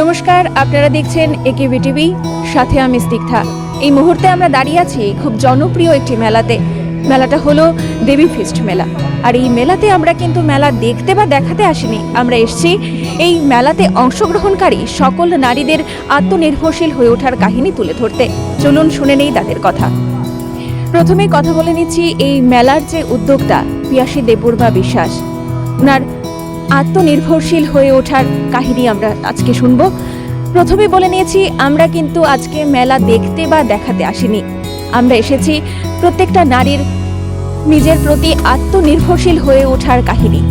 নমস্কার, আপনারা দেখছেন একে টিভি, সাথে আমি স্নিগ্ধা। এই মুহূর্তে আমরা দাঁড়িয়ে আছি খুব জনপ্রিয় একটি মেলাতে। মেলাটা হলো দেবী ফিস্ট মেলা। আর এই মেলাতে আমরা কিন্তু মেলা দেখতে বা দেখাতে আসিনি। আমরা এসেছি এই মেলাতে অংশগ্রহণকারী সকল নারীদের আত্মনির্ভরশীল হয়ে ওঠার কাহিনী তুলে ধরতে। চলুন শুনে নেই তাদের কথা। প্রথমে কথা বলে নিচ্ছি এই মেলার যে উদ্যোক্তা পিয়াসী দেবুর্বা বিশ্বাস। ওনার আত্মনির্ভরশীল হয়ে ওঠার কাহিনী আমরা আজকে শুনব। প্রথমে বলে নিয়েছি, আমরা কিন্তু আজকে মেলা দেখতে বা দেখাতে আসিনি। আমরা এসেছি প্রত্যেকটা নারীর নিজের প্রতি আত্মনির্ভরশীল হয়ে ওঠার কাহিনী।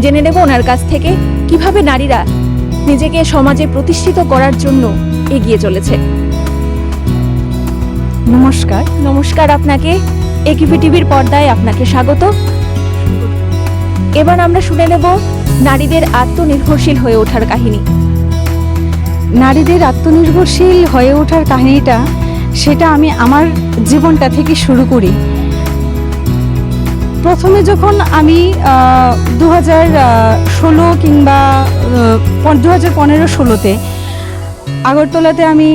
জেনে নেব ওনার কাছ থেকে কীভাবে নারীরা নিজেকে সমাজে প্রতিষ্ঠিত করার জন্য এগিয়ে চলেছে। নমস্কার। নমস্কার আপনাকে। একিপি টিভির পর্দায় আপনাকে স্বাগত। এবার আমরা শুনে নেব নারীদের আত্মনির্ভরশীল হয়ে ওঠার কাহিনী। নারীদের আত্মনির্ভরশীল হয়ে ওঠার কাহিনীটা, সেটা আমি আমার জীবনটা থেকে শুরু করি। প্রথমে যখন আমি দু হাজার ষোলো কিংবা দু হাজার পনেরো ষোলোতে আগরতলাতে আমি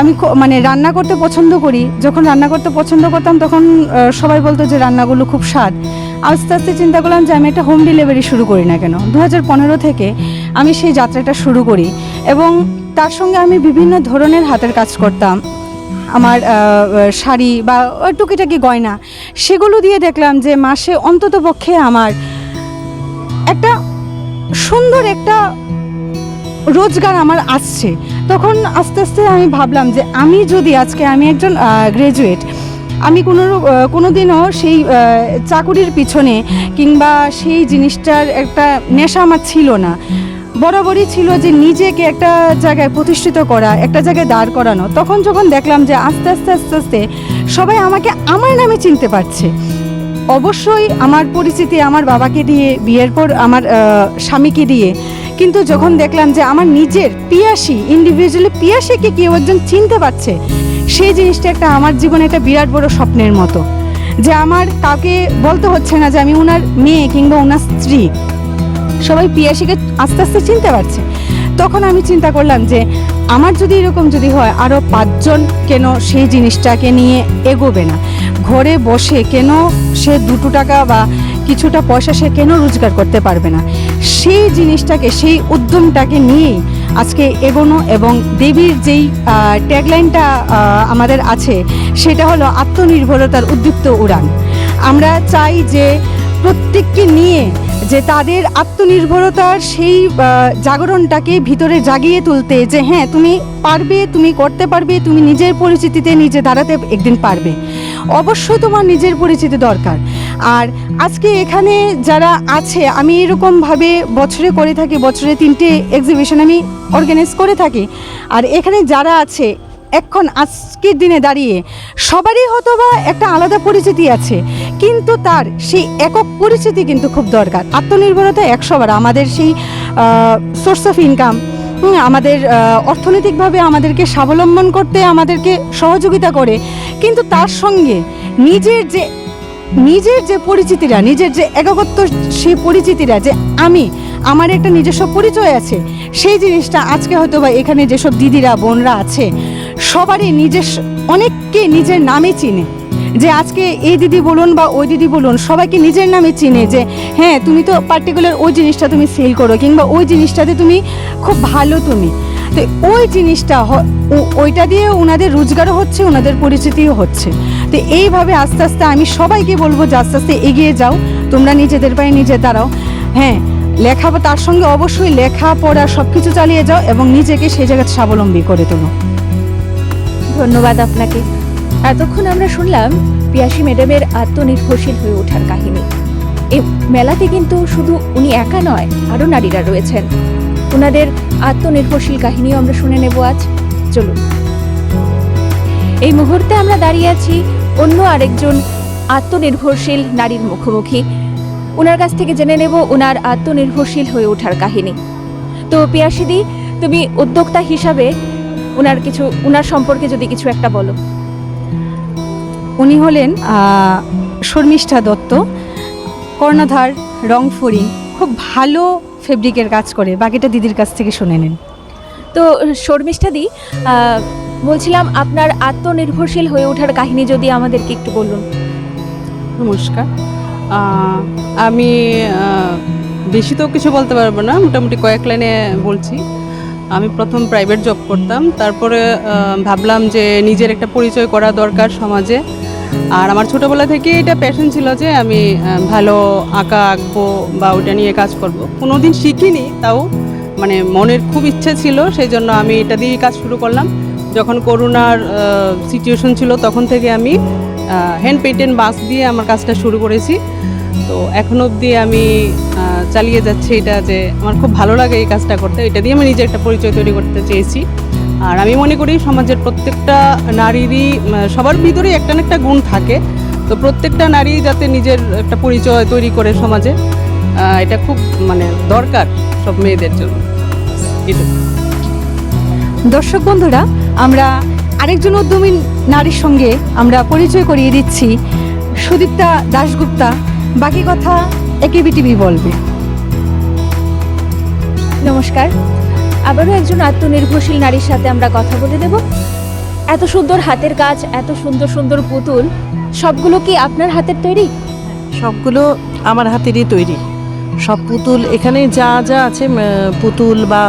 আমি মানে রান্না করতে পছন্দ করি। যখন রান্না করতে পছন্দ করতাম তখন সবাই বলতো যে রান্নাগুলো খুব স্বাদ। আস্তে আস্তে চিন্তা করলাম যে আমি একটা হোম ডেলিভারি শুরু করি না কেন? দু হাজার পনেরো থেকে আমি সেই যাত্রাটা শুরু করি এবং তার সঙ্গে আমি বিভিন্ন ধরনের হাতের কাজ করতাম। আমার শাড়ি বা টুকিটাকি গয়না সেগুলো দিয়ে দেখলাম যে মাসে অন্তত পক্ষে আমার একটা সুন্দর একটা রোজগার আমার আসছে। তখন আস্তে আস্তে আমি ভাবলাম যে আমি যদি আজকে আমি একজন গ্রাজুয়েট আমি কোনো কোনো দিনও সেই চাকুরির পিছনে কিংবা সেই জিনিসটার একটা নেশা আমার ছিল না। বরাবরই ছিল যে নিজেকে একটা জায়গায় প্রতিষ্ঠিত করা, একটা জায়গায় দাঁড় করানো। তখন যখন দেখলাম যে আস্তে আস্তে আস্তে আস্তে সবাই আমাকে আমার নামে চিনতে পারছে। অবশ্যই আমার পরিচিতি আমার বাবাকে দিয়ে, বিয়ের পর আমার স্বামীকে দিয়ে। কিন্তু যখন দেখলাম যে আমার নিজের পিয়াসী ইন্ডিভিজুয়ালি পিয়াসীকে কেউ একজন চিনতে পারছে সেই জিনিসটা একটা আমার জীবনে একটা বিরাট বড় স্বপ্নের মতো। যে আমার কাউকে বলতে হচ্ছে না যে আমি ওনার মেয়ে কিংবা ওনার স্ত্রী। সবাই পিয়াসীকে আস্তে আস্তে চিনতে পারছে। তখন আমি চিন্তা করলাম যে আমার যদি এরকম যদি হয় আরও পাঁচজন কেন সেই জিনিসটাকে নিয়ে এগোবে না? ঘরে বসে কেন সে দুটো টাকা বা কিছুটা পয়সা সে কেন রোজগার করতে পারবে না? সেই জিনিসটাকে, সেই উদ্যমটাকে নিয়েই আজকে এগোনো এবং দেবীর যেই ট্যাগলাইনটা আমাদের আছে, সেটা হলো আত্মনির্ভরতার উদ্দীপ্ত উড়ান। আমরা চাই যে প্রত্যেককে নিয়ে যে তাদের আত্মনির্ভরতার সেই জাগরণটাকে ভিতরে জাগিয়ে তুলতে যে হ্যাঁ তুমি পারবে, তুমি করতে পারবে, তুমি নিজের পরিচিতিতে নিজে দাঁড়াতে একদিন পারবে। অবশ্যই তোমার নিজের পরিচিতি দরকার আর আজকে এখানে যারা আছে, আমি এরকমভাবে বছরে করে থাকি, বছরে তিনটে এক্সিবিশন আমি অর্গানাইজ করে থাকি। আর এখানে যারা আছে, এখন আজকের দিনে দাঁড়িয়ে সবারই হয়তো বা একটা আলাদা পরিচিতি আছে, কিন্তু তার সেই একক পরিচিতি কিন্তু খুব দরকার। আত্মনির্ভরতা একশোবার আমাদের সেই সোর্স অফ ইনকাম আমাদের অর্থনৈতিকভাবে আমাদেরকে স্বাবলম্বন করতে, আমাদেরকে সহযোগিতা করে, কিন্তু তার সঙ্গে নিজের যে নিজের যে পরিচিতিরা, নিজের যে একাকত্ব সেই পরিচিতিরা যে আমি, আমার একটা নিজস্ব পরিচয় আছে, সেই জিনিসটা আজকে হয়তো বা এখানে যেসব দিদিরা, বোনরা আছে, সবারই নিজস্ব অনেককে নিজের নামে চিনে। যে আজকে এই দিদি বলুন বা ওই দিদি বলুন, সবাইকে নিজের নামে চিনে যে হ্যাঁ তুমি তো পার্টিকুলার ওই জিনিসটা তুমি সেল করো কিংবা ওই জিনিসটাতে তুমি খুব ভালো তুমি। তো ওই জিনিসটা ওইটা দিয়ে ওনাদের রোজগারও হচ্ছে, ওনাদের পরিচিতিও হচ্ছে। তো এইভাবে আস্তে আস্তে আমি সবাইকে বলব যে আস্তে আস্তে এগিয়ে যাও, তোমরা নিজেদের পায়ে নিজে দাঁড়াও। হ্যাঁ লেখা তার সঙ্গে অবশ্যই লেখাপড়া সব কিছু চালিয়ে যাও এবং নিজেকে সেই জায়গায় স্বাবলম্বী করে তোলো। ধন্যবাদ আপনাকে। এতক্ষণ আমরা শুনলাম পিয়াসী ম্যাডামের আত্মনির্ভরশীল হয়ে ওঠার কাহিনী। এ মেলাতে কিন্তু শুধু উনি একা নয়, আরও নারীরা রয়েছেন। ওনাদের আত্মনির্ভরশীল কাহিনীও আমরা শুনে নেব আজ। চলুন। এই মুহূর্তে আমরা দাঁড়িয়ে আছি অন্য আরেকজন আত্মনির্ভরশীল নারীর মুখোমুখি। ওনার কাছ থেকে জেনে নেব ওনার আত্মনির্ভরশীল হয়ে ওঠার কাহিনী। তো পিয়াসিদি তুমি উদ্যোক্তা হিসাবে ওনার কিছু ওনার সম্পর্কে যদি কিছু একটা বলো। উনি হলেন শর্মিষ্ঠা দত্ত, কর্ণধার রংফড়িং খুব ভালো ফেব্রিকের কাজ করে বাকিটা দিদির কাছ থেকে শুনে নিন। তো শর্মিষ্ঠা দি বলছিলাম আপনার আত্মনির্ভরশীল হয়ে ওঠার কাহিনী যদি আমাদেরকে একটু বলুন। নমস্কার। আমি বেশি তো কিছু বলতে পারব না মোটামুটি কয়েক লাইনে বলছি। আমি প্রথম প্রাইভেট জব করতাম তারপরে ভাবলাম যে নিজের একটা পরিচয় করা দরকার সমাজে। আর আমার ছোটোবেলা থেকে এটা প্যাশন ছিল যে আমি ভালো আঁকা, আঁকবো বা ওটা নিয়ে কাজ করব। কোনো দিন শিখিনি, তাও মানে মনের খুব ইচ্ছে ছিল সেই জন্য আমি এটা দিয়েই কাজ শুরু করলাম। যখন করোনার সিচুয়েশন ছিল, তখন থেকে আমি হ্যান্ড পেন্টেন বাস দিয়ে আমার কাজটা শুরু করেছি। তো এখন অবধি আমি চালিয়ে যাচ্ছি এটা যে আমার খুব ভালো লাগে এই কাজটা করতে। এটা দিয়ে আমি নিজে একটা পরিচয় তৈরি করতে চেয়েছি। আর আমি মনে করি সমাজের প্রত্যেকটা নারীরই সবার ভিতরেই একটা না একটা গুণ থাকে। তো প্রত্যেকটা নারী যাতে নিজের একটা পরিচয় তৈরি করে সমাজে এটা খুব মানে দরকার সব মেয়েদের জন্য। দর্শক বন্ধুরা, আমরা আরেকজন উদ্যমী নারীর সঙ্গে আমরা পরিচয় করিয়ে দিচ্ছি সুদীপ্তা দাশগুপ্তা। বাকি কথা টিভি বলবে। নমস্কার। আবারও একজন আত্মনির্ভরশীল নারীর সাথে আমরা কথা বলে দেব। এত সুন্দর হাতের কাজ এত সুন্দর সুন্দর পুতুল সবগুলো কি আপনার হাতের তৈরি? সবগুলো আমার হাতেরই তৈরি। সব পুতুল এখানে যা যা আছে পুতুল বা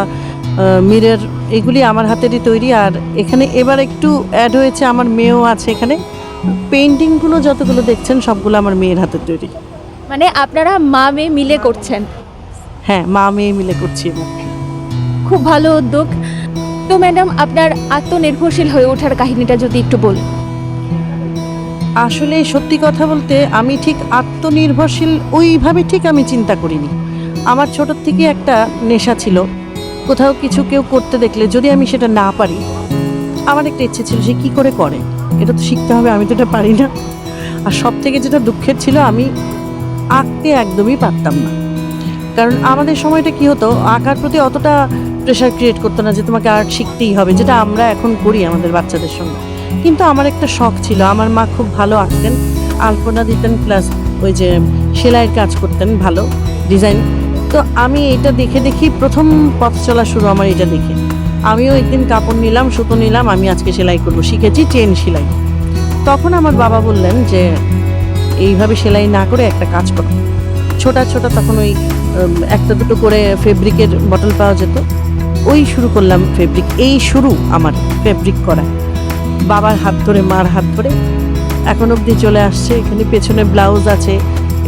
মিরের এগুলি আমার হাতেরই তৈরি। আর এখানে এবার একটু অ্যাড হয়েছে আমার মেয়েও আছে এখানে। পেন্টিংগুলো যতগুলো দেখছেন সবগুলো আমার মেয়ের হাতের তৈরি। মানে আপনারা মা মেয়ে মিলে করছেন। হ্যাঁ মা মেয়ে মিলে করছি এবার। খুব ভালো উদ্যোগ। তো ম্যাডাম, আপনার আত্মনির্ভরশীল হয়ে ওঠার কাহিনীটা যদি একটু বলুন। আসলে সত্যি কথা বলতে আমি ঠিক আত্মনির্ভরশীল, ওইভাবে ঠিক আমি চিন্তা করিনি। আমার ছোটোর থেকে একটা নেশা ছিল। কোথাও কিছু কেউ করতে দেখলে যদি আমি সেটা না পারি, আমার একটা ইচ্ছে ছিল সে কী করে করে। এটা তো শিখতে হবে, আমি তো এটা পারি না। আর সব থেকে যেটা দুঃখের ছিল, আমি আঁকতে একদমই পারতাম না। কারণ আমাদের সময়টা কি হতো, আঁকার প্রতি অতটা প্রেশার ক্রিয়েট করতো না যে তোমাকে আর্ট শিখতেই হবে, যেটা আমরা এখন করি আমাদের বাচ্চাদের সঙ্গে। কিন্তু আমার একটা শখ ছিল, আমার মা খুব ভালো আঁকতেন, আলপনা দিতেন প্লাস ওই যে সেলাইয়ের কাজ করতেন ভালো ডিজাইন তো আমি এটা দেখে দেখি প্রথম পথ চলা শুরু আমার এটা দেখে। আমিও একদিন কাপড় নিলাম, সুতো নিলাম, আমি আজকে সেলাই করব, শিখেছি চেন সেলাই। তখন আমার বাবা বললেন যে, এইভাবে সেলাই না করে একটা কাজ করো। ছোটা ছোটা তখন ওই একটা দুটো করে ফেব্রিকের বটল পাওয়া যেত। ওই শুরু করলাম ফেব্রিক এই শুরু আমার ফেব্রিক করা। বাবার হাত ধরে, মার হাত ধরে এখন অবধি চলে আসছে, এখানে পেছনে ব্লাউজ আছে,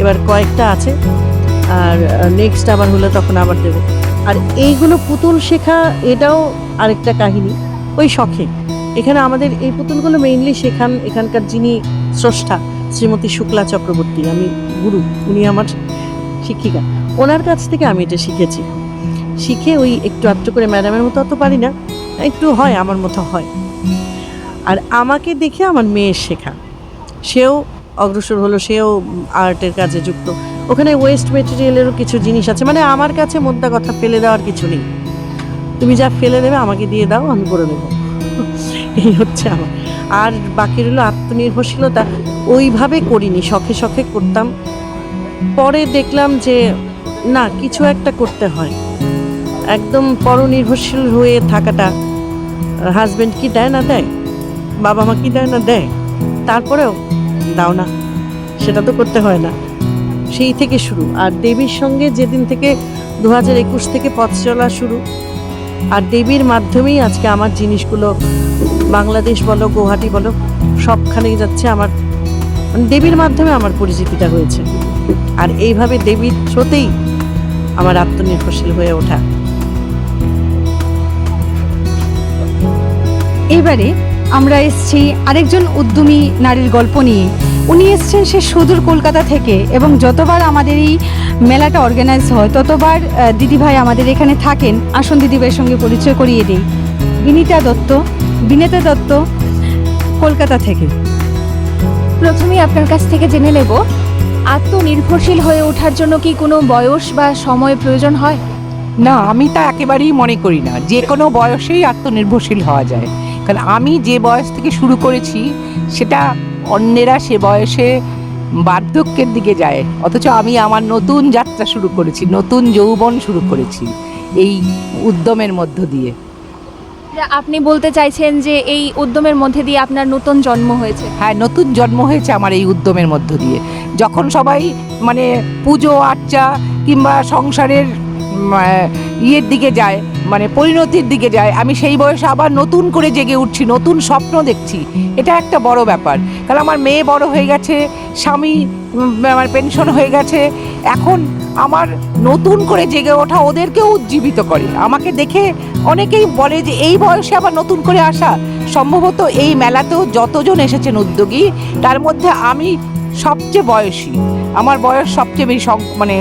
এবার কয়েকটা আছে, আর নেক্সট আবার হলে তখন আবার দেবো। আর এইগুলো পুতুল শেখা, এটাও আরেকটা কাহিনী। ওই শখে। এখানে আমাদের এই পুতুলগুলো মেইনলি শেখান এখানকার যিনি স্রষ্টা, শ্রীমতী শুক্লা চক্রবর্তী, আমি গুরু, উনি আমার শিক্ষিকা। ওনার কাছ থেকে আমি এটা শিখেছি। শিখে ওই একটু আধটু করে ম্যাডামের মতো অত পারি না, একটু হয়, আমার মতো হয়। আর আমাকে দেখে আমার মেয়ে শেখা। সেও অগ্রসর হলো, সেও আর্টের কাজে যুক্ত। ওখানে ওয়েস্ট মেটেরিয়ালেরও কিছু জিনিস আছে মানে আমার কাছে মোদ্দা কথা, ফেলে দেওয়ার কিছু নেই। তুমি যা ফেলে দেবে, আমাকে দিয়ে দাও, আমি করে দেবো। এই হচ্ছে আমার। আর বাকি রইল আত্মনির্ভরশীলতা। ওইভাবে করিনি, শখে শখে করতাম। পরে দেখলাম যে, না, কিছু একটা করতে হয়। একদম পরনির্ভরশীল হয়ে থাকাটা হাজব্যান্ড কি দেয় না দেয়? বাবা মা কি দেয় না দেয়? তারপরেও দাও না, সেটা তো করতে হয় না। সেই থেকে শুরু। আর দেবীর সঙ্গে যেদিন থেকে দু হাজার একুশ থেকে পথ চলা শুরু, আর দেবীর মাধ্যমেই আজকে আমার জিনিসগুলো, বাংলাদেশ বলো গুয়াহাটি বলো, সবখানেই যাচ্ছে আমার মানে দেবীর মাধ্যমে আমার পরিচিতিটা হয়েছে। আর এইভাবে দেবীর স্রোতেই আমার আত্মনির্ভরশীল হয়ে ওঠা। এবারে আমরা এসছি আরেকজন উদ্যমী নারীর গল্প নিয়ে। উনি এসছেন সে সুদূর কলকাতা থেকে এবং যতবার আমাদের এই মেলাটা অর্গানাইজ হয় ততবার দিদিভাই আমাদের এখানে থাকেন। আসন দিদিভাইয়ের সঙ্গে পরিচয় করিয়ে দিই। বিনীতা দত্ত বিনেতা দত্ত কলকাতা থেকে। প্রথমেই আপনার কাছ থেকে জেনে নেব আত্মনির্ভরশীল হয়ে ওঠার জন্য কি কোনো বয়স বা সময় প্রয়োজন হয়? না আমি তা একেবারেই মনে করি না। যে কোনো বয়সেই আত্মনির্ভরশীল হওয়া যায়। কারণ আমি যে বয়স থেকে শুরু করেছি সেটা অন্যেরা সে বয়সে বার্ধক্যের দিকে যায়। অথচ আমি আমার নতুন যাত্রা শুরু করেছি নতুন যৌবন শুরু করেছি এই উদ্যমের মধ্য দিয়ে। আপনি বলতে চাইছেন যে এই উদ্যমের মধ্যে দিয়ে আপনার নতুন জন্ম হয়েছে? হ্যাঁ নতুন জন্ম হয়েছে আমার এই উদ্যমের মধ্য দিয়ে। যখন সবাই মানে পুজো আর্চা কিংবা সংসারের ইয়ের দিকে যায় মানে পরিণতির দিকে যায়। আমি সেই বয়সে আবার নতুন করে জেগে উঠছি, নতুন স্বপ্ন দেখছি। এটা একটা বড় ব্যাপার। কারণ আমার মেয়ে বড় হয়ে গেছে, স্বামী আমার পেনশন হয়ে গেছে। এখন আমার নতুন করে জেগে ওঠা ওদেরকেও উজ্জীবিত করে। আমাকে দেখে অনেকেই বলে যে, এই বয়সে আবার নতুন করে আসা? সম্ভবত এই মেলাতেও যতজন এসেছেন উদ্যোগী, তার মধ্যে আমি সবচেয়ে বয়সী। আমার বয়স সবচেয়ে বেশি মানে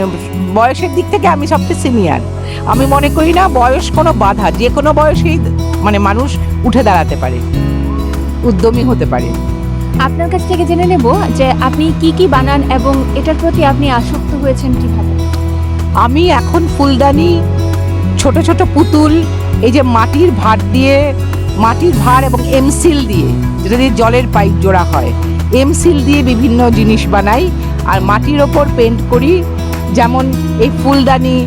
বয়সের দিক থেকে আমি সবচেয়ে সিনিয়র আমি মনে করি না বয়স কোনো বাধা যে কোনো বয়সেই মানে মানুষ উঠে দাঁড়াতে পারে উদ্যমী হতে পারে। আপনার কাছ থেকে জেনে নেব যে আপনি কি কি বানান এবং এটার প্রতি আপনি আসক্ত হয়েছেন কীভাবে? আমি এখন ফুলদানি ছোট ছোট পুতুল এই যে মাটির ভার দিয়ে মাটির ভার এবং এমসিল দিয়ে যেটা দিয়ে জলের পাইপ জোড়া হয়। এমসিল দিয়ে বিভিন্ন জিনিস বানাই, আর মাটির ওপর পেন্ট করি, যেমন এই ফুলদানি,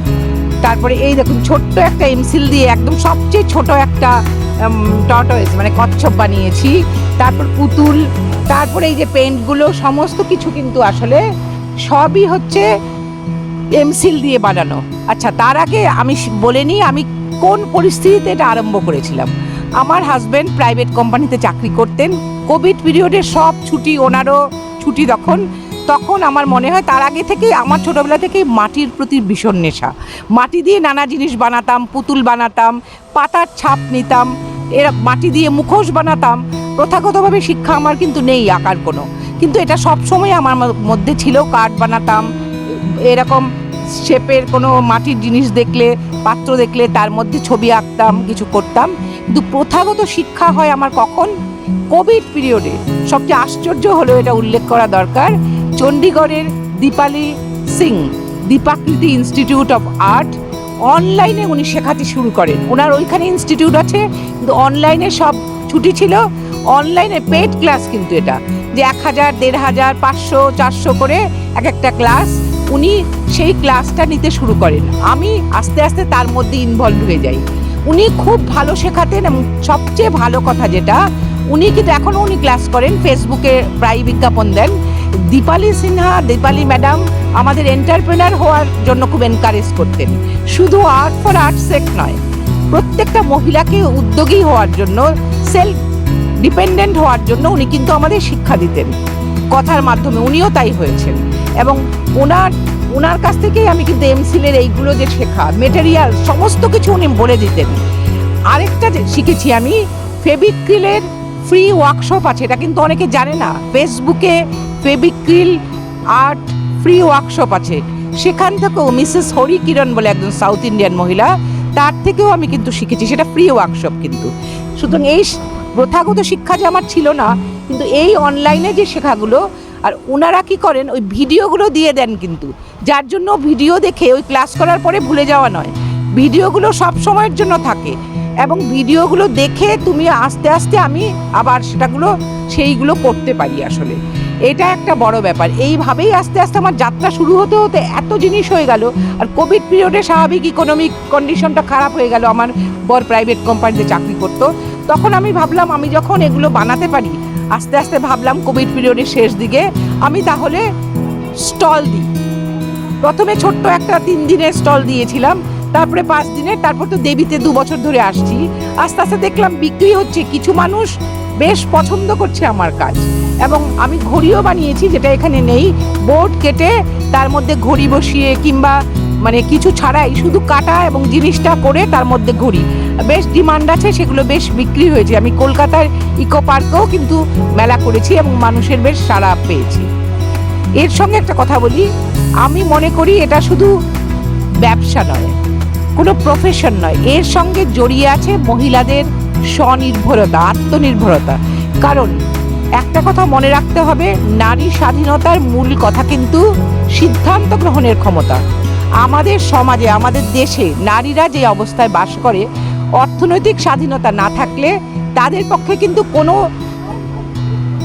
তারপরে এই দেখুন ছোট্ট একটা এমসিল দিয়ে একদম সবচেয়ে ছোট একটা টর্টয়েস মানে কচ্ছপ বানিয়েছি। তারপর পুতুল, তারপরে এই যে পেন্টগুলো সমস্ত কিছু কিন্তু আসলে সবই হচ্ছে এমসিল দিয়ে বানানো। আচ্ছা তার আগে আমি বলে নিই, আমি কোন পরিস্থিতিতে এটা আরম্ভ করেছিলাম? আমার হাজব্যান্ড প্রাইভেট কোম্পানিতে চাকরি করতেন। কোভিড পিরিয়ডে সব ছুটি ওনারও ছুটি তখন। তখন আমার মনে হয় তার আগে থেকেই, আমার ছোটোবেলা থেকেই মাটির প্রতি ভীষণ নেশা। মাটি দিয়ে নানা জিনিস বানাতাম, পুতুল বানাতাম, পাতার ছাপ নিতাম, এরা মাটি দিয়ে মুখোশ বানাতাম। প্রথাগতভাবে শিক্ষা আমার কিন্তু নেই আঁকার কোনো। কিন্তু এটা সব সময় আমার মধ্যে ছিল, কাঠ বানাতাম, এরকম শেপের কোনো মাটির জিনিস দেখলে, পাত্র দেখলে তার মধ্যে ছবি আঁকতাম, কিছু করতাম। কিন্তু প্রথাগত শিক্ষা হয় আমার কখন? কোভিড পিরিয়ডে। সবচেয়ে আশ্চর্য হলো এটা উল্লেখ করা দরকার। চণ্ডীগড়ের Dipali Singh, Dipakriti institute of art, অনলাইনে উনি শেখাতে শুরু করেন। ওনার ওইখানে ইনস্টিটিউট আছে, কিন্তু অনলাইনে সব ছুটি ছিল। অনলাইনে পেড ক্লাস কিন্তু এটা। যে এক হাজার, দেড় হাজার, পাঁচশো, চারশো করে এক একটা ক্লাস উনি সেই ক্লাসটা নিতে শুরু করেন। আমি আস্তে আস্তে তার মধ্যে ইনভলভ হয়ে যাই। উনি খুব ভালো শেখাতেন এবং সবচেয়ে ভালো কথা যেটা, উনি কিন্তু এখনও উনি ক্লাস করেন, ফেসবুকে প্রায় বিজ্ঞাপন দেন। দীপালি সিনহা, দীপালি ম্যাডাম আমাদের এন্টারপ্রেনার হওয়ার জন্য খুব এনকারেজ করতেন। শুধু আর্ট ফর আর্ট সেক নয়, প্রত্যেকটা মহিলাকে উদ্যোগী হওয়ার জন্য সেলফ ডিপেন্ডেন্ট হওয়ার জন্য উনি কিন্তু আমাদের শিক্ষা দিতেন। কথার মাধ্যমে উনিও তাই হয়েছেন এবং ওনার ওনার কাছ থেকেই আমি কিন্তু এমসিলের এইগুলো যে শেখা মেটেরিয়াল সমস্ত কিছু উনি বলে দিতেন। আরেকটা শিখেছি আমি ফেবিক্রিলের ফ্রি ওয়ার্কশপ আছে, এটা কিন্তু অনেকে জানে না। ফেসবুকে ফেবিক্রিল আর্ট ফ্রি ওয়ার্কশপ আছে। সেখান থেকেও মিসেস হরি কিরণ বলে একজন সাউথ ইন্ডিয়ান মহিলা, তার থেকেও আমি কিন্তু শিখেছি, সেটা ফ্রি ওয়ার্কশপ কিন্তু। সুতরাং এই প্রথাগত শিক্ষা যে আমার ছিল না, কিন্তু এই অনলাইনে যে শেখাগুলো আর ওনারা কি করেন, ওই ভিডিওগুলো দিয়ে দেন কিন্তু। যার জন্য ভিডিও দেখে ওই ক্লাস করার পরে ভুলে যাওয়া নয়। ভিডিওগুলো সব সময়ের জন্য থাকে এবং ভিডিওগুলো দেখে তুমি আস্তে আস্তে আমি আবার সেটাগুলো, সেইগুলো করতে পারি আসলে। এটা একটা বড় ব্যাপার। এইভাবেই আস্তে আস্তে আমার যাত্রা শুরু হতে হতে এত জিনিস হয়ে গেল আর কোভিড পিরিয়ডে স্বাভাবিক ইকোনমিক কন্ডিশনটা খারাপ হয়ে গেল। আমার বর প্রাইভেট কোম্পানিতে চাকরি করতো। তখন আমি ভাবলাম, আমি যখন এগুলো বানাতে পারি আস্তে আস্তে ভাবলাম কোভিড পিরিয়ডের শেষ দিকে। আমি তাহলে স্টল দিই। প্রথমে ছোট্ট একটা তিন দিনের স্টল দিয়েছিলাম, তারপরে পাঁচ দিনের, তারপর তো দেবীতে দু বছর ধরে আসছি। আস্তে আস্তে দেখলাম বিক্রি হচ্ছে, কিছু মানুষ বেশ পছন্দ করছে আমার কাজ। এবং আমি ঘড়িও বানিয়েছি, যেটা এখানে নেই। বোর্ড কেটে তার মধ্যে ঘড়ি বসিয়ে কিংবা মানে কিছু ছাড়াই শুধু কাটা এবং জিনিসটা করে তার মধ্যে ঘড়ি। বেশ ডিমান্ড আছে, সেগুলো বেশ বিক্রি হয়েছে। আমি কলকাতার ইকো পার্কেও কিন্তু মেলা করেছি এবং মানুষের বেশ সাড়া পেয়েছি। এর সঙ্গে একটা কথা বলি, আমি মনে করি এটা শুধু ব্যবসা নয়, কোনো প্রফেশন নয়। এর সঙ্গে জড়িয়ে আছে মহিলাদের স্বনির্ভরতা, আত্মনির্ভরতা। কারণ একটা কথা মনে রাখতে হবে, নারী স্বাধীনতার মূল কথা কিন্তু সিদ্ধান্ত গ্রহণের ক্ষমতা। আমাদের সমাজে, আমাদের দেশে নারীরা যে অবস্থায় বাস করে অর্থনৈতিক স্বাধীনতা না থাকলে তাদের পক্ষে কিন্তু কোনো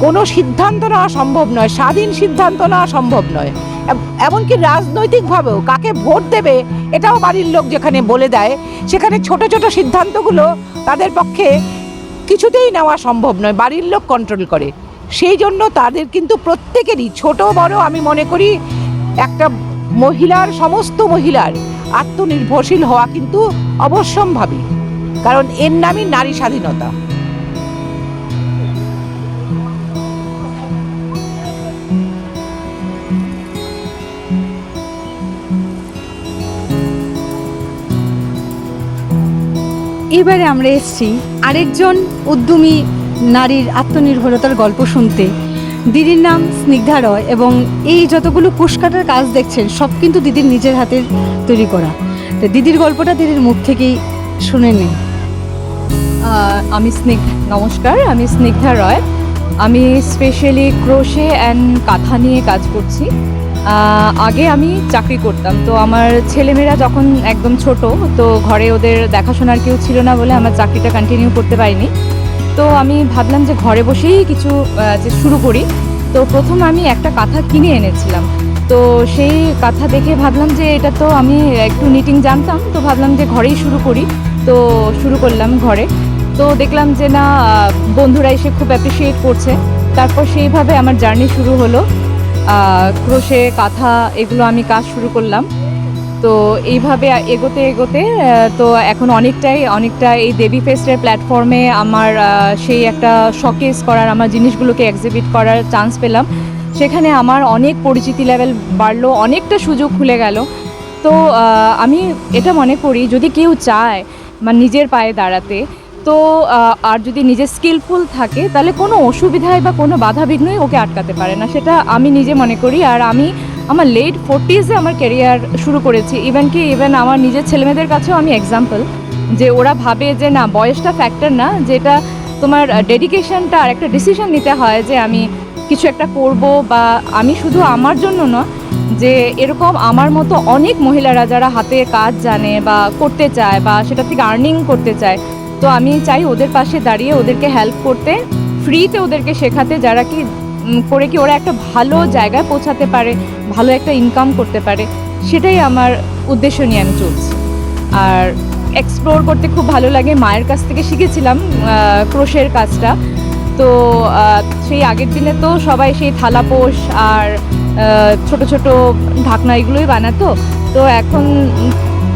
কোনো সিদ্ধান্ত নেওয়া সম্ভব নয়, স্বাধীন সিদ্ধান্ত নেওয়া সম্ভব নয়। এমনকি রাজনৈতিকভাবেও কাকে ভোট দেবে এটাও বাড়ির লোক যেখানে বলে দেয়, সেখানে ছোট ছোট সিদ্ধান্তগুলো তাদের পক্ষে কিছুতেই নেওয়া সম্ভব নয়, বাড়ির লোক কন্ট্রোল করে। সেই জন্য তাদের কিন্তু প্রত্যেকেরই, ছোট, বড় আমি মনে করি, একটা মহিলার, সমস্ত মহিলার আত্মনির্ভরশীল হওয়া কিন্তু অবশ্যম্ভাবী। কারণ এর নামই নারী স্বাধীনতা। এবারে আমরা এসছি আরেকজন উদ্যমী নারীর আত্মনির্ভরতার গল্প শুনতে। দিদির নাম স্নিগ্ধা রয় এবং এই যতগুলো কুশকাটার কাজ দেখছেন সব কিন্তু দিদির নিজের হাতের তৈরি করা। তো দিদির গল্পটা দিদির মুখ থেকেই শুনে আহ, আমি স্নিগ্ধ, নমস্কার, আমি স্নিগ্ধা রয়। আমি স্পেশালি ক্রোশে অ্যান্ড কাঁথা নিয়ে কাজ করছি। আগে আমি চাকরি করতাম, তো আমার ছেলেমেয়েরা যখন একদম ছোট, তো ঘরে ওদের দেখাশোনার কেউ ছিল না বলে আমার চাকরিটা কন্টিনিউ করতে পারিনি। তো আমি ভাবলাম যে ঘরে বসেই কিছু যে শুরু করি। তো প্রথম আমি একটা কাঁথা কিনে এনেছিলাম। তো সেই কাঁথা দেখে ভাবলাম যে এটা তো আমি একটু নিটিং জানতাম, তো ভাবলাম যে ঘরেই শুরু করি। তো শুরু করলাম ঘরে। তো দেখলাম যে না বন্ধুরা এসে খুব অ্যাপ্রিসিয়েট করছে। তারপর সেইভাবে আমার জার্নি শুরু হলো। ক্রোশে, কাঁথা, এগুলো আমি কাজ শুরু করলাম। তো এইভাবে এগোতে এগোতে তো এখন অনেকটাই, অনেকটা এই দেবী ফেস্টের প্ল্যাটফর্মে আমার সেই একটা শকেস করার, আমার জিনিসগুলোকে এক্সিবিট করার চান্স পেলাম। সেখানে আমার অনেক পরিচিতি লেভেল বাড়লো, অনেকটা সুযোগ খুলে গেল। তো আমি এটা মনে করি, যদি কেউ চায় মানে নিজের পায়ে দাঁড়াতে তো আর যদি নিজে স্কিলফুল থাকে, তাহলে কোনো অসুবিধায় বা কোনো বাধা বিঘ্নই ওকে আটকাতে পারে না। সেটা আমি নিজে মনে করি। আর আমি আমার লেট ফোরটিজে আমার ক্যারিয়ার শুরু করেছি। ইভেন কি ইভেন আমার নিজের ছেলেমেয়েদের কাছেও আমি এক্সাম্পল যে ওরা ভাবে যে, না, বয়সটা ফ্যাক্টর না। যেটা তোমার ডেডিকেশনটা আর একটা ডিসিশন নিতে হয় যে, আমি কিছু একটা করব বা আমি শুধু আমার জন্য না যে এরকম আমার মতো অনেক মহিলারা যারা হাতে কাজ জানে বা করতে চায় বা সেটা থেকে আর্নিং করতে চায় তো আমি চাই ওদের পাশে দাঁড়িয়ে ওদেরকে হেল্প করতে। ফ্রিতে ওদেরকে শেখাতে, যারা কি করে কি ওরা একটা ভালো জায়গায় পৌঁছাতে পারে, ভালো একটা ইনকাম করতে পারে, সেটাই আমার উদ্দেশ্য নিয়ে আমি চলছি। আর এক্সপ্লোর করতে খুব ভালো লাগে, মায়ের কাছ থেকে শিখেছিলাম ক্রোশের কাজটা। তো সেই আগের দিনে তো সবাই সেই থালাপোষ আর ছোট ছোট ঢাকনা এগুলোই বানাতো। তো এখন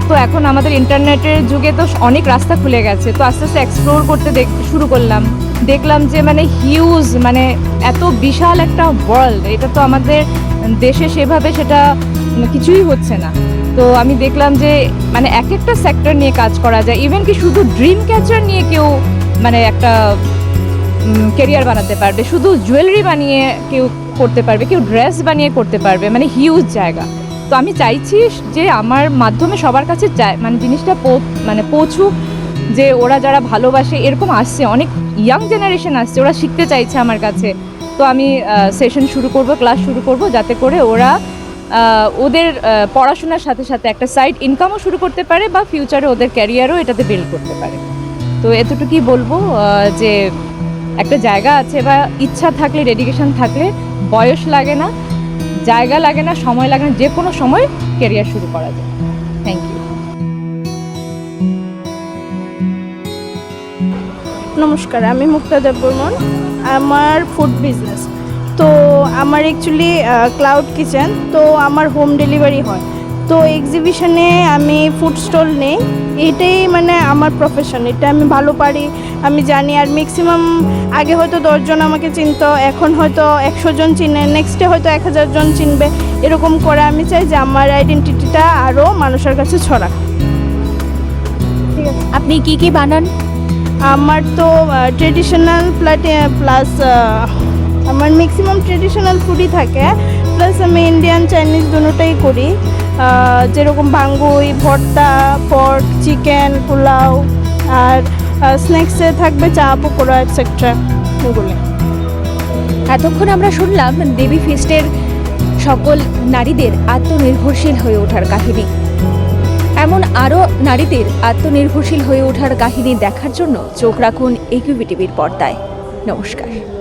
তো এখন আমাদের ইন্টারনেটের যুগে তো অনেক রাস্তা খুলে গেছে। তো আস্তে আস্তে এক্সপ্লোর করতে শুরু করলাম। দেখলাম যে মানে হিউজ মানে এত বিশাল একটা ওয়ার্ল্ড এটা তো আমাদের দেশে সেভাবে সেটা কিছুই হচ্ছে না। তো আমি দেখলাম যে মানে এক একটা সেক্টর নিয়ে কাজ করা যায়। ইভেন কি শুধু ড্রিম ক্যাচার নিয়ে কেউ মানে একটা কেরিয়ার বানাতে পারবে। শুধু জুয়েলারি বানিয়ে কেউ করতে পারবে, কেউ ড্রেস বানিয়ে করতে পারবে। মানে হিউজ জায়গা। তো আমি চাইছি যে আমার মাধ্যমে সবার কাছে মানে জিনিসটা মানে পৌঁছুক, যে ওরা যারা ভালোবাসে, এরকম আসছে, অনেক ইয়াং জেনারেশন আসছে, ওরা শিখতে চাইছে আমার কাছে। তো আমি সেশন শুরু করব ক্লাস শুরু করব, যাতে করে ওরা ওদের পড়াশোনার সাথে সাথে একটা সাইড ইনকামও শুরু করতে পারে বা ফিউচারে ওদের ক্যারিয়ারও এটাতে বিল্ড করতে পারে। তো এতটুকুই বলব যে একটা জায়গা আছে বা ইচ্ছা থাকলে ডেডিকেশন থাকলে, বয়স লাগে না। জায়গা লাগে না, সময় লাগে না যে কোনো সময় কেরিয়ার শুরু করা যায়। থ্যাংক ইউ নমস্কার, আমি মুক্তাদেব বর্মন আমার ফুড বিজনেস তো আমার অ্যাকচুয়ালি ক্লাউড কিচেন তো আমার হোম ডেলিভারি হয়। তো এক্সিবিশনে আমি ফুড স্টল নেই। এটাই মানে আমার প্রফেশন এটা আমি ভালো পারি। আমি জানি আর ম্যাক্সিমাম আগে হয়তো দশজন আমাকে চিনত এখন হয়তো একশো জন চিনে নেক্সটে হয়তো এক হাজার জন চিনবে। এরকম করে আমি চাই যে আমার আইডেন্টিটিটা আরও মানুষের কাছে ছড়াক। আপনি কি কি বানান? আমার তো ট্রেডিশনাল প্লাটে প্লাস আমার ম্যাক্সিমাম ট্রেডিশনাল ফুডই থাকে। প্লাস আমি ইন্ডিয়ান চাইনিজ দুটোটাই করি। যেরকম বাঙ্গুই, ভর্তা পর্ক চিকেন, পোলাও আর স্ন্যাক্সে থাকবে চা, পকোড়া এটসেট্রা ওগুলো এতক্ষণ আমরা শুনলাম দেবী ফিস্টের সকল নারীদের আত্মনির্ভরশীল হয়ে ওঠার কাহিনী। এমন আরও নারীদের আত্মনির্ভরশীল হয়ে ওঠার কাহিনী দেখার জন্য চোখ রাখুন একিউবি টিভির পর্দায়। নমস্কার।